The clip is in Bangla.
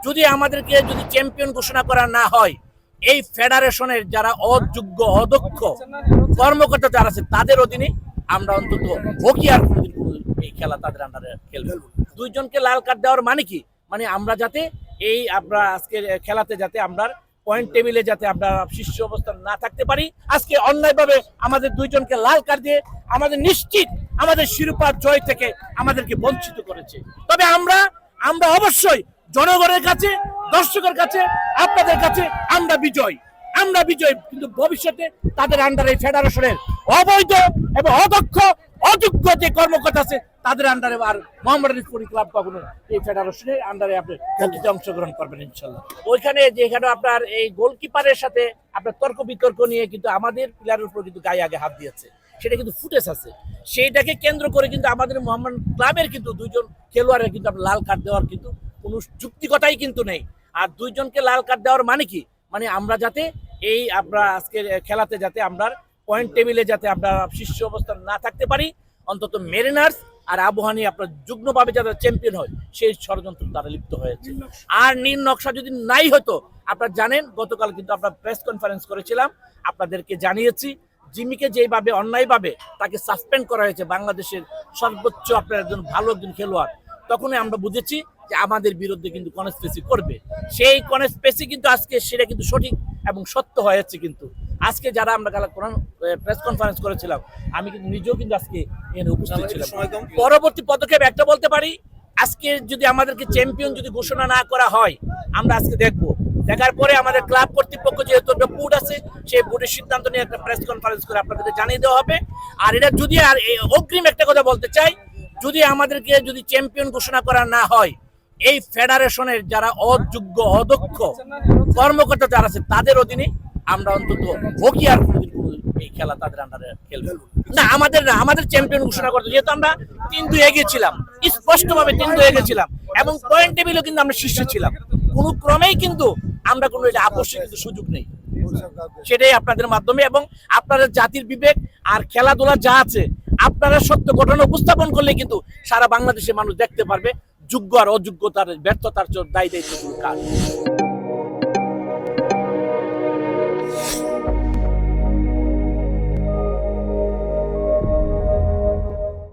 যদি আমাদেরকে যদি চ্যাম্পিয়ন ঘোষণা করা না হয়, এই ফেডারেশনের যারা অযোগ্য, অদক্ষ কর্মকর্তা যারা আছে, তাদের অধীনে আমরা অন্তত হকি আর কোনোদিন এই খেলা তাদের আন্ডারে খেলবে। দুইজনকে লাল কার্ড দেওয়ার মানে কি মানে আমরা যাতে এই আমরা আজকে খেলাতে যাতে আমরা পয়েন্ট টেবিলে যাতে আমরা শীর্ষ অবস্থান না থাকতে পারি, আজকে অন্যায়ভাবে আমাদের দুইজনকে লাল কার্ড দিয়ে আমাদের নিশ্চিত আমাদের শিরোপার জয় থেকে আমাদেরকে বঞ্চিত করেছে তবে আমরা আমরা অবশ্যই জনগণের কাছে, দর্শকের কাছে, আপনাদের কাছে আমরা বিজয়। আমরা বিজয়, কিন্তু ভবিষ্যতে তাদের আন্ডারে ফেডারেশনের অবৈধ এবং অদক্ষ, অযোগ্য যে কর্মকর্তা আছে, তাদের আন্ডারে আর মোহাম্মদ রিফুরি ক্লাব কখনো এই ফেডারেশনের আন্ডারে আপনি হকিতে অংশগ্রহণ করবেন, ইনশাল্লাহ। ওইখানে যেখানে আপনার এই গোলকিপারের সাথে আপনার তর্ক বিতর্ক নিয়ে কিন্তু আমাদের প্লেয়ারের উপর কিন্তু গায়ে আগে হাত দিয়েছে। সেটা কিন্তু ফুটেজ আছে। সেইটাকে কেন্দ্র করে কিন্তু আমাদের মোহাম্মদ ক্লাবের কিন্তু দুইজন খেলোয়াড়ের কিন্তু আপনার লাল কার্ড দেওয়ার কিন্তু কোনো যুক্তিকতাই কিন্তু নেই। আর দুইজনকে লাল কার্ড দেওয়ার মানে কি? মানে আমরা যাতে এই আমরা আজকে খেলাতে যাতে আমরা পয়েন্ট টেবিলে যাতে আমরা শীর্ষ অবস্থান না থাকতে পারি অন্তত মেরিনার্স আর আবহানি আপনার যুগ্মভাবে যাতে চ্যাম্পিয়ন হয় সেই ষড়যন্ত্র তারা লিপ্ত হয়েছে। আর নীল নকশা যদি নাই হতো আপনারা জানেন গতকাল কিন্তু আমরা প্রেস কনফারেন্স করেছিলাম আপনাদেরকে জানিয়েছি জিমিকে যেভাবে অন্যায়ভাবে তাকে সাসপেন্ড করা হয়েছে বাংলাদেশের সর্বোচ্চ আপনার একজন ভালো একজন খেলোয়াড়। তখনই আমরা বুঝেছি যে আমাদের বিরুদ্ধে কিন্তু কনস্পেসি করবে। সেই কনস্পেসি কিন্তু আজকে সেটা কিন্তু সঠিক এবং সত্য হয়ে যাচ্ছে কিন্তু। আজকে যারা আমরা কাল প্রেস কনফারেন্স করেছিলাম আমি কিন্তু নিজেও কিন্তু আজকে এখানে উপস্থিত ছিলাম। পরবর্তী পদক্ষেপ একটা বলতে পারি আজকে যদি আমাদেরকে চ্যাম্পিয়ন যদি ঘোষণা না করা হয় আমরা আজকে দেখব। দেখার পরে আমাদের ক্লাব কর্তৃপক্ষ যেহেতু একটা বুট আছে সেই বুটের সিদ্ধান্ত নিয়ে একটা প্রেস কনফারেন্স করে আপনাদেরকে জানিয়ে দেওয়া হবে। আর এটা যদি আর অগ্রিম একটা কথা বলতে চাই যদি আমাদেরকে যদি চ্যাম্পিয়ন ঘোষণা করা না হয় এই ফেডারেশনের যারা অযোগ্য, অদক্ষ কর্মকর্তা যারা আছে, তাদের অধীনে আমরা অন্তত হকি আর এই খেলা তাদের আন্ডারে খেলবে। না। আমাদের না, আমাদের চ্যাম্পিয়ন ঘোষণা করতে, যেহেতু আমরা তিন দুই এগিয়েছিলাম স্পষ্টভাবে তিন দুই এগিয়েছিলাম এবং পয়েন্ট টেবিলও কিন্তু আমরা শীর্ষে ছিলাম। কোনো ক্রমেই কিন্তু আমরা কোনো এটা আপোষের কিন্তু সুযোগ নেই। সেটাই আপনাদের মাধ্যমে এবং আপনাদের জাতির বিবেক আর খেলাধুলা যা আছে, আপনারা সত্য ঘটনা উপস্থাপন করলে কিন্তু সারা বাংলাদেশের মানুষ দেখতে পারবে। যোগ্য আর অযোগ্যতার ব্যর্থতার দায়ী দায়িত্ব কার